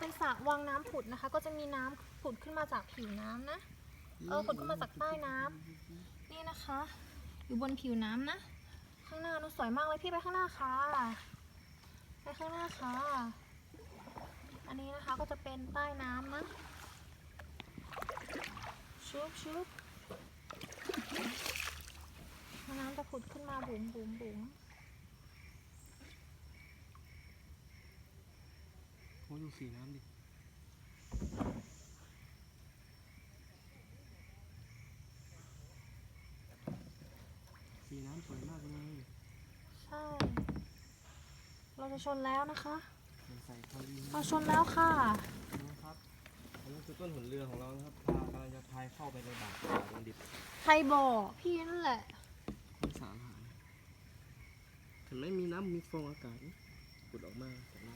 เป็นสระวังน้ำผุดนะคะ ก็จะมีน้ำผุดขึ้นมาจากผิวน้ำนะ เออผุดขึ้นมาจากใต้น้ำนี่นะคะ อยู่บนผิวน้ำนะ ข้างหน้านูสวยมากเลยพี่ไปข้างหน้าค่ะ ไปข้างหน้าค่ะ อันนี้นะคะก็จะเป็นใต้น้ำนะ ชุบชุบน้ำจะผุดขึ้นมาบุ๋มบุ๋มบุ๋ม โอ้ดูสีน้ำดิสีน้ำสวยมากเลยใช่ เราจะชนแล้วนะคะเหมือนใส่คลอรีนเราชนแล้วค่ะนะครับอันนี้คือต้นหนเรือของเรานะครับพากำลังจะพายเข้าไปในบาดดงดิบใครบอกพี่นั่นแหละมีสามหางเห็นไหมมีน้ำมีฟองอากาศนี่ผุดออกมาจากน้